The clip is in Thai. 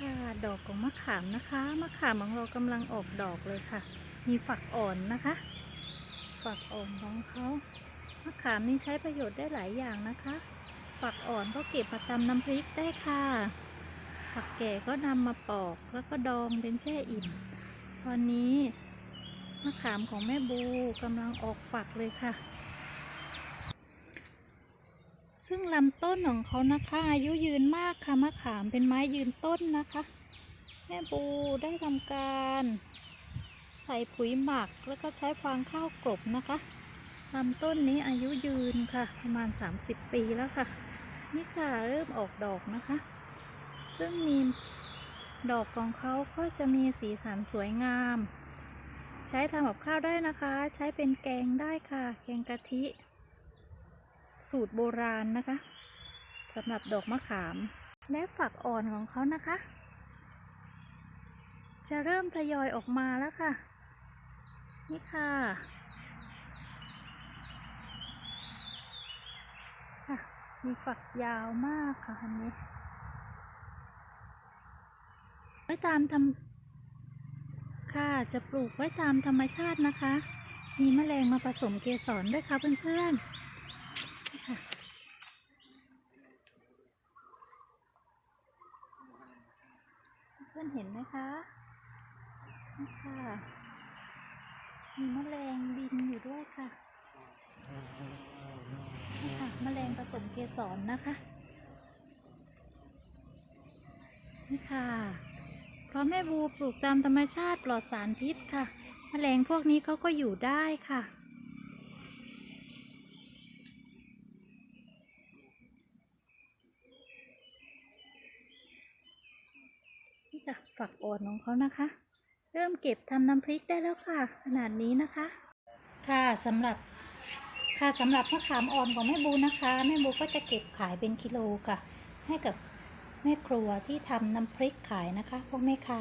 ค่ะ ดอกของมะขามนะคะ มะขามของเรากำลังออกดอกเลยค่ะ มีฝักอ่อนนะคะ ฝักอ่อนของเขามะขามนี่ใช้ประโยชน์ได้หลายอย่างนะคะ ฝักอ่อนก็เก็บมาตำน้ำพริกได้ค่ะฝักแก่ก็นำมาปอกแล้วก็ดองเป็นแช่อิ่ม ตอนนี้มะขามของแม่บูกำลังออกฝักเลยค่ะ ซึ่งลำต้นของเขานะคะอายุยืนมากค่ะมะขามเป็นไม้ยืนต้นนะคะ แม่บูได้ทำการ ใส่ปุ๋ยหมักแล้วก็ใช้ฟางข้าวกลบนะคะลำต้นนี้อายุยืนค่ะ ประมาณ 30 ปีแล้วค่ะ นี่ค่ะเริ่มออกดอกนะคะ ซึ่งมีดอกของเขาก็จะมีสีสันสวยงาม ใช้ทำกับข้าวได้นะคะ ใช้เป็นแกงได้ค่ะ แกงกะทิ สูตรโบราณนะคะสำหรับดอกมะขาม และฝักอ่อนของเขานะคะ จะเริ่มทยอยออกมาแล้วค่ะ นี่ค่ะมีฝักยาวมากค่ะอันนี้ไว้ตามธรรมค่ะจะปลูกไว้ตามธรรมชาตินะคะ มีแมลงมาผสมเกสรด้วยค่ะเพื่อนๆ เพื่อนเห็นไหมคะนี่ค่ะ มีแมลงบินอยู่ด้วยค่ะนี่ค่ะแมลงผสมเกสรนะคะ นี่ค่ะ เพราะแม่บูปลูกตามธรรมชาติปลอดสารพิษค่ะแมลงพวกนี้เขาก็อยู่ได้ค่ะ นี่ค่ะฝักอ่อนของเขานะคะ เริ่มเก็บทำน้ำพริกได้แล้วค่ะ ขนาดนี้นะคะ ค่ะสำหรับค่ะสำหรับมะขามอ่อนของแม่บูนะคะแม่บูก็จะเก็บขายเป็นกิโลค่ะ ให้กับแม่ครัวที่ทำน้ำพริกขายนะคะ พวกแม่ค้า